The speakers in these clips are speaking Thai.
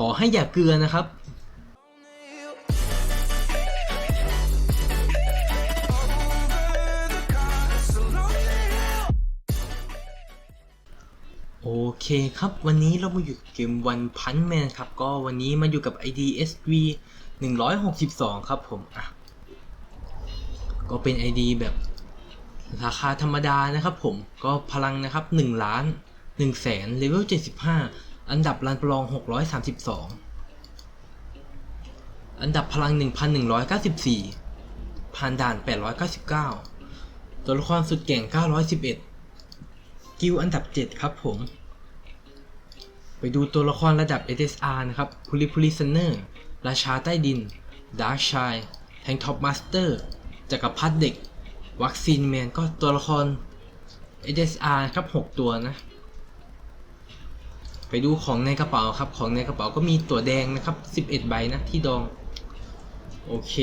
ขอให้อย่าเกลือนะครับ โอเคครับ วันนี้เรามาอยู่เกมวันพันแมนครับ ก็วันนี้มาอยู่กับ ID SV 162 ครับผมอะก็เป็น ID แบบราคาธรรมดานะครับผมก็พลังนะครับ 1 ล้าน1แสนเลเวล75 อันดับรันประลอง 632 อันดับพลัง 1,194 ผ่านด่าน 899 ตัวละครสุดเก่ง 911 กิลอันดับ 7 ครับผม ไปดูตัวละครระดับ SSR นะครับพูลิพูลิซันเนอร์ราชาใต้ดิน ดาร์ชาย แทงท็อปมาสเตอร์ จักรพรรดิเด็ก วัคซีนแมนก็ตัวละคร SSR ครับ 6 ตัวนะ ไปดูของในกระเป๋าครับ ของในกระเป๋าก็มีตัวแดงนะครับ 11 ใบนะที่ดอง โอเค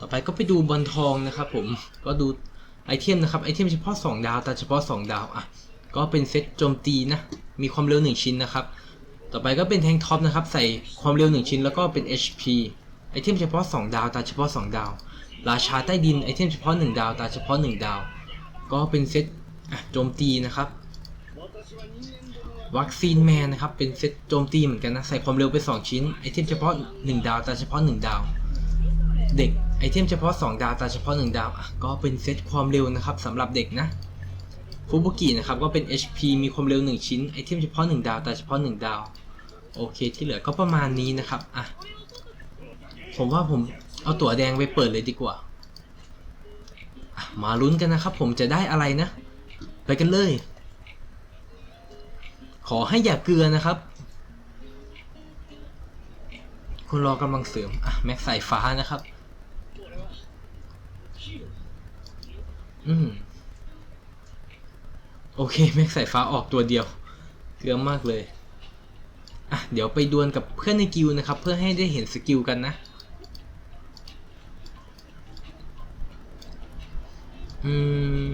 ต่อไปก็ไปดูบอลทองนะครับผม ก็ดูไอเทมนะครับ ไอเทมเฉพาะ 2 ดาว แต่เฉพาะ 2 ดาวอะ ก็เป็นเซตโจมตีนะ มีความเร็ว 1 ชิ้นนะครับ ต่อไปก็เป็นแทงท็อปนะครับ ใส่ความเร็ว 1 ชิ้นแล้วก็เป็น HP ไอเทมเฉพาะ 2 ดาว แต่เฉพาะ 2 ดาว ราชาใต้ดิน ไอเทมเฉพาะ 1 ดาว แต่เฉพาะ 1 ดาว ก็เป็นเซตโจมตีนะครับ วัคซีนแมนนะครับ เป็นเซตโจมตีเหมือนกันนะ ใส่ความเร็วไป 2 ชิ้น ไอเทมเฉพาะ 1 ดาวต่เฉพาะ 1 ดาว เด็กไอเทมเฉพาะ 2 ดาวต่เฉพาะ 1 ดาว ก็เป็นเซตความเร็วนะครับสำหรับเด็กนะฟูบุกินะครับก็เป็น HP มีความเร็ว 1 ชิ้น ไอเทมเฉพาะ 1 ดาวต่เฉพาะ 1 ดาว โอเคที่เหลือก็ประมาณนี้นะครับอะผมว่าผมเอาตั๋วแดงไปเปิดเลยดีกว่า มาลุ้นกันนะครับผมจะได้อะไรนะ ไปกันเลย ขอให้อย่าเกลือนะครับ คุณรอกำลังเสริม อะ แม็กสายฟ้านะครับ อืม โอเค แม็กสายฟ้าออกตัวเดียว เกลือมากเลย อะ เดี๋ยวไปดวลกับเพื่อนในกิลนะครับ เพื่อให้ได้เห็นสกิลกันนะ อืม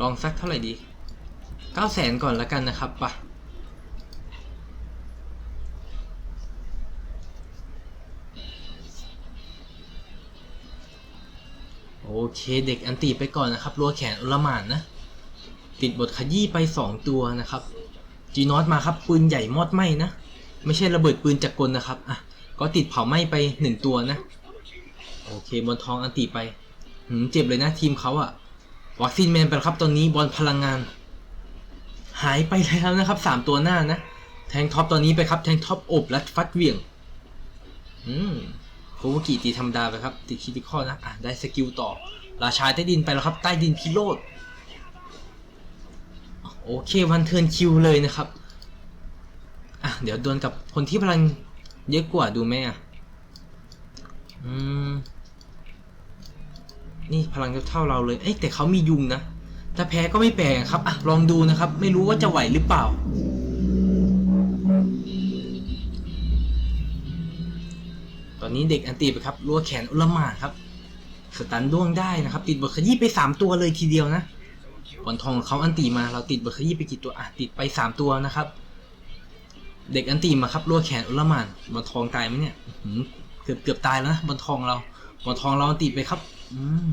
ลองสักเท่าไหร่ดีเก้าแสนก่อนแล้วกันนะครับปะโเคเด็กอันตีไปก่อนนะครับรัวแขนอุลมานนะ ติดบทขยี้ไป 2 ตัวนะครับจีนอตมาครับปืนใหญ่มอดไหมนะไม่ใช่ระเบิดปืนจักกลนะครับอะก็ติดเผาไหม้ไป 1 ตัวนะ โอเคบอลทองอันตีไปหืมเจ็บเลยนะทีมเขาอะวัคซีนแมนไปครับตอนนี้บอลพลังงาน หายไปแล้วนะครับ 3 ตัวหน้านะ แทงท็อปตอนนี้ไปครับแทงท็อปอบและฟัดเวียง อืม โควุกิตีธรรมดาไปครับตีคิติคอลนะอะได้สกิลต่อ ราชาใต้ดินไปแล้วครับใต้ดินพิโรธโอเควันเทิร์นคิวเลยนะครับอะเดี๋ยวดวลกับคนที่พลังเยอะกว่าดูไหมอะอืมนี่พลังเท่าเราเลย เอ้ยแต่เขามียุงนะ ถ้าแพ้ก็ไม่แปลกครับ อะ ลองดูนะครับ ไม่รู้ว่าจะไหวหรือเปล่า นี้เด็กอันตีไปครับรัวแขนอุลมานครับสตันด้วงได้นะครับ ติดบทขยี้ไป 3 ตัวเลยทีเดียวนะบอลทองเขาอันตีมาเราติดบทขยี้ไปกี่ตัวอะติดไป 3 ตัวนะครับ เด็กอันตีมาครับรัวแขนอุลมานบอลทองตายไหมเนี่ยเกือบเกือบตายแล้วนะบอลทองเราบอลทองเราอันตีไปครับ อืม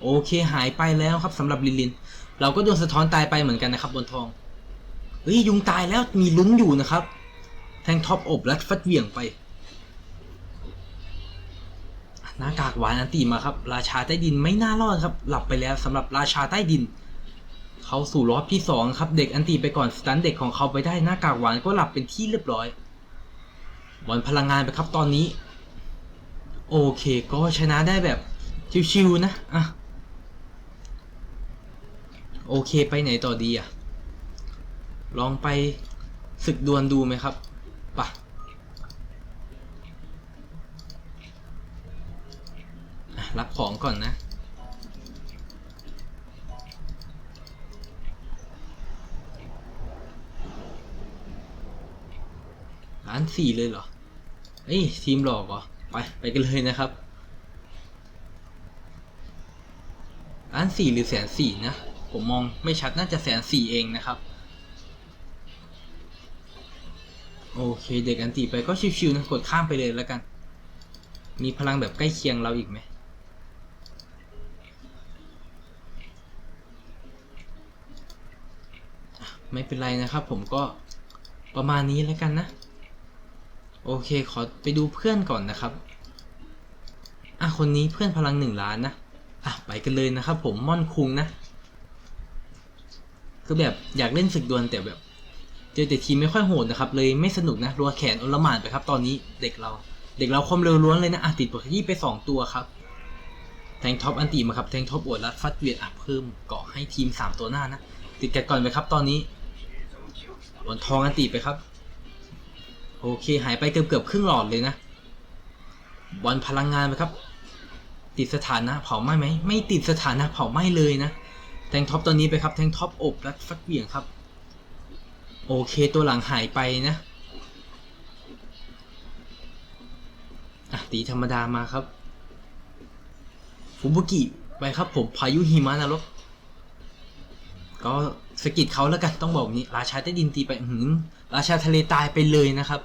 โอเคหายไปแล้วครับสำหรับลินลิน เราก็โดนสะท้อนตายไปเหมือนกันนะครับบนทองเฮ้ยยุงตายแล้วมีลุ้นอยู่นะครับ แทงท็อปอบและฟัดเหวี่ยงไป น้ากากหวานอันตีมาครับ ราชาใต้ดินไม่น่ารอดครับ หลับไปแล้วสำหรับราชาใต้ดิน เขาสู่รอบที่สองครับ เด็กอันตีไปก่อนสตันเด็กของเขาไปได้หน้ากากหวานก็หลับเป็นที่เรียบร้อยบอลพลังงานไปครับตอนนี้ โอเคก็ชนะได้แบบชิวๆนะอะโอเคไปไหนต่อดีอะ ลองไปศึกดวลดูไหมครับปะอะ รับของก่อนนะ ร้านสี่เลยเหรอ เอ้ย ทีมหลอกเหรอ ไป ไปกันเลยนะครับล้านสี่หรือแสนสี่นะ ผมมองไม่ชัดน่าจะแสนสี่เองนะครับโอเค เด็กอันติไปก็ชิวๆนะกดข้ามไปเลยแล้วกัน มีพลังแบบใกล้เคียงเราอีกไหมอะ ไม่เป็นไรนะครับ ผมก็ประมาณนี้แล้วกันนะ โอเคขอไปดูเพื่อนก่อนนะครับอะคนนี้เพื่อนพลังหนึ่งล้านนะอะไปกันเลยนะครับ ผมม่อนคุงนะคือแบบอยากเล่นศึกดวลแต่แบบเจอแต่ทีมไม่ค่อยโหดนะครับ เลยไม่สนุกนะรัวแขนอลหมานไปครับ ตอนนี้เด็กเรา เด็กเราความเร็วล้วนเลยนะอะติดบทขยี้ไป 2 ตัวครับ แทงท็อปอันติมาครับแทงท็อปอวดรัดฟัดเวียดอะเพิ่มเกาะให้ทีม 3 ตัวหน้านะติดกันก่อนไปครับตอนนี้ บอลทองอันติไปครับ โอเคหายไปเกือบเกือบครึ่งหลอดเลยนะ บอลพลังงานไปครับ ติดสถานะเผาไหม้ไหมไม่ติดสถานะเผาไหม้เลยนะ แทงท็อปตัวนี้ไปครับ แทงท็อปอบรัดฟัดเหวี่ยงครับ โอเคตัวหลังหายไปนะอะตีธรรมดามาครับฟุบุกิไปครับผมพายุหิมะนรกก็ สกิดเขาแล้วกันต้องบอกแบบนี้ ราชาใต้ดินตีไปหือราชาทะเลตายไปเลยนะครับ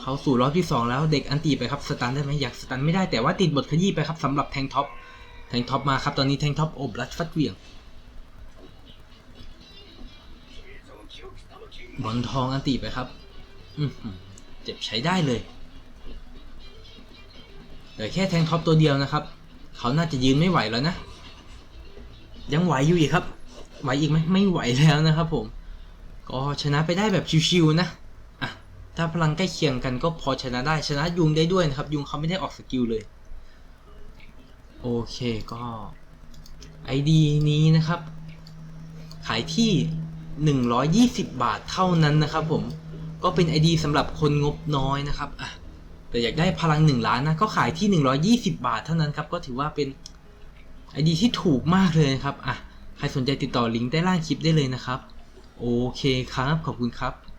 เขาสู่รอบที่สองแล้วเด็กอันตีไปครับสตันได้ไหมอยากสตันไม่ได้แต่ว่าติดบทขยี้ไปครับสำหรับแทงท็อปแทงท็อปมาครับตอนนี้แทงท็อปอบรัดฟัดเวียงบอลทองอันติไปครับอืเจ็บใช้ได้เลยเหลือแค่แทงท็อปตัวเดียวนะครับ เขาน่าจะยืนไม่ไหวแล้วนะ ยังไหวอยู่อีกครับ ไหวอีกไหมไม่ไหวแล้วนะครับผม ก็ชนะไปได้แบบชิวๆนะอะถ้าพลังใกล้เคียงกันก็พอชนะได้ชนะยุงได้ด้วยนะครับ ยุงเขาไม่ได้ออกสกิลเลย โอเคก็ไอดีนี้นะครับ ขายที่ 120 บาทเท่านั้นนะครับผมก็เป็น ID สำหรับคนงบน้อยนะครับอะแต่อยากได้พลัง 1 ล้านนะก็ขายที่ 120 บาทเท่านั้นครับ ก็ถือว่าเป็น ID ที่ถูกมากเลยครับอะ ใครสนใจติดต่อลิงก์ใต้ล่างคลิปได้เลยนะครับ โอเคครับ ขอบคุณครับ